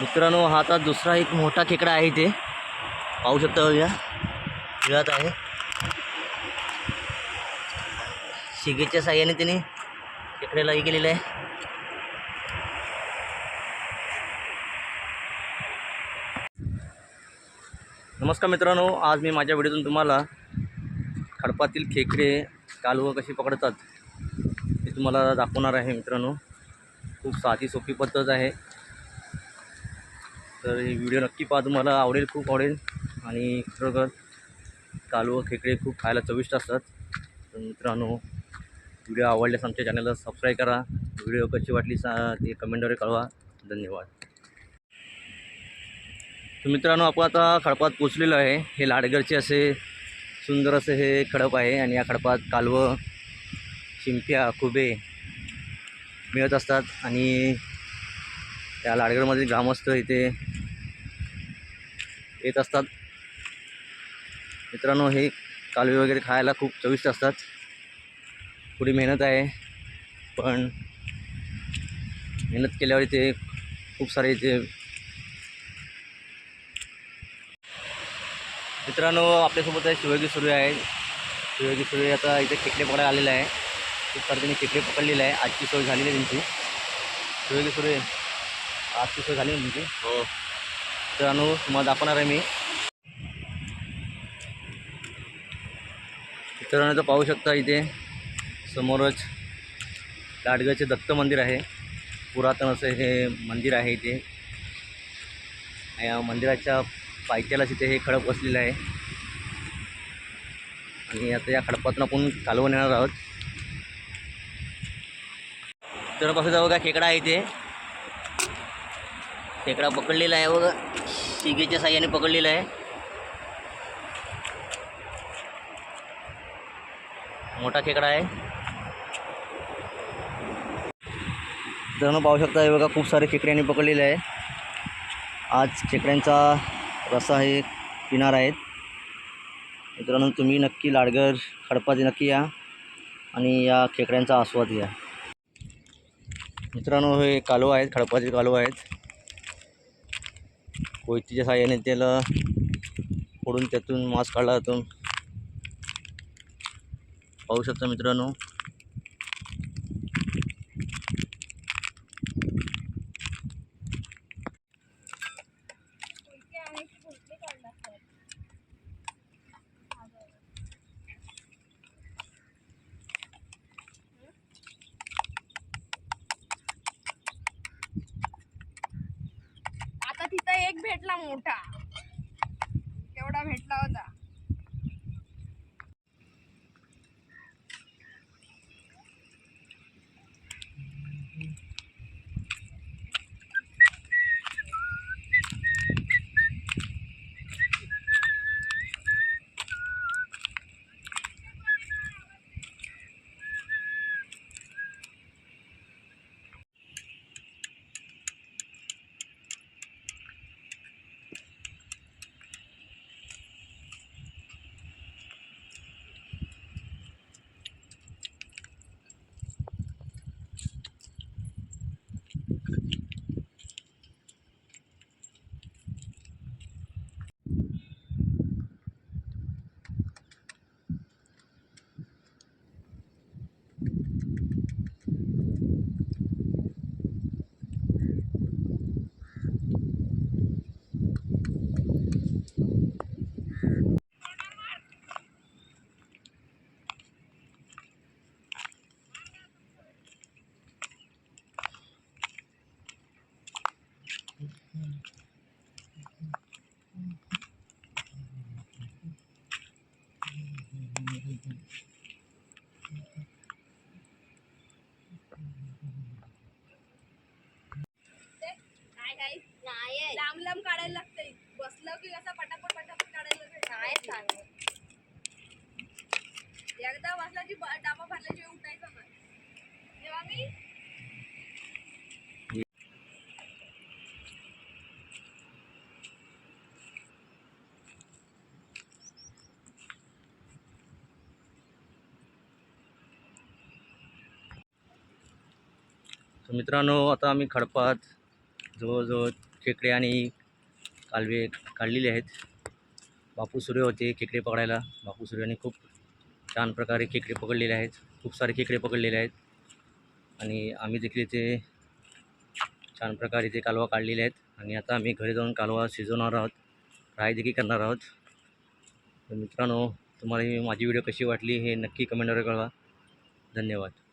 मित्रांनो हा आता दुसरा एक मोठा खेकडा आहे इथे. पाहू शकता बघा. मिळत आहे. शिगेच्या साह्याने त्याने खेकड्याला हे केलेलं आहे. नमस्कार मित्रांनो आज मी माझ्या व्हिडिओतून तुम्हाला खडपातील खेकडे कालवं कशी पकडतात हे तुम्हाला दाखवणार आहे मित्रांनो. खूप साधी सोपी पद्धत आहे. तर हे व्हिडिओ नक्की पहा तुम्हाला आवडेल खूप आवडेल. आणि खरोखर कालवं खेकडे खूप खायला चविष्ट असतात. तर मित्रांनो व्हिडिओ आवडल्यास आमच्या चॅनलला सबस्क्राईब करा. व्हिडिओ कशी वाटली सा ते कमेंटद्वारे कळवा. धन्यवाद. तर मित्रांनो आपण आता खडपात पोचलेलो आहे. हे लाडगरचे असे सुंदर असे हे खडप आहे आणि या खडपात कालवं चिंप्या खुबे मिळत असतात. आणि त्या लाडगडमधील ग्रामस्थ इथे येत असतात. मित्रांनो हे कालवे वगैरे खायला खूप चविष्ट असतात. थोडी मेहनत आहे पण मेहनत केल्यावर इथे खूप सारे इथे मित्रांनो आपल्यासोबत आहे शिवाजी सूर्य आहे. शिवाजी सूर्य आता इथे खेकडे पकडायला आलेला आहे. खूप सारे त्यांनी खेकडे पकडलेले आहे. आजची सोय झालेली आहे त्यांची. शिवाजी सूर्य आजची सोय झाली तुमची हो. मित्रांनो तुम्हाला दाखवणार आहे मी. तर पाहू शकता इथे. समोरच लाडगडचे दत्त मंदिर आहे. पुरातन असं हे मंदिर आहे इथे. या मंदिराच्या पायथ्यालाच इथे हे खडक बसलेलं आहे. आणि आता या खडपातून आपण कालवून येणार आहोत. तर बघा जाऊ बघा खेकडा आहे इथे खेकडा पकडलेला आहे बघा. शिगेच्या साह्याने पकडलेला आहे. मोठा खेकडा आहे. जण पाहू शकता हे बघा खूप सारे खेकड्यांनी पकडलेले आहे. आज खेकड्यांचा रसा हे पिणार आहेत. मित्रांनो तुम्ही नक्की लाडगर खडपाचे नक्की या आणि या खेकड्यांचा आस्वाद घ्या. मित्रांनो हे कालव आहेत खडपाचे कालव आहेत. कोयतीच्या साह्याने त्याला फोडून त्यातून मांस काढला जातो. पाहू शकता मित्रांनो आता तिथं एक भेटला मोठा. केवढा भेटला होता काय काय नाही लांब लांब काढायला लागतंय बसलं की पटापट पटापट काढायला एकदा बसला की डाबा भरल्याशिवाय नाही. तेव्हा मी तर मित्रांनो आता आम्ही खडपात जवळजवळ खेकडे आणि कालवे काढलेले आहेत. बापू सूर्य होते खेकडे पकडायला. बापू सूर्याने खूप छान प्रकारे खेकडे पकडलेले आहेत. खूप सारे खेकडे पकडलेले आहेत. आणि आम्ही देखील इथे छान प्रकारे इथे कालवा काढलेले आहेत. आणि आता आम्ही घरी जाऊन कालवा शिजवणार आहोत. फ्राय देखील करणार आहोत. तर मित्रांनो तुम्हाला ही माझी व्हिडिओ कशी वाटली हे नक्की कमेंटवर कळवा. धन्यवाद.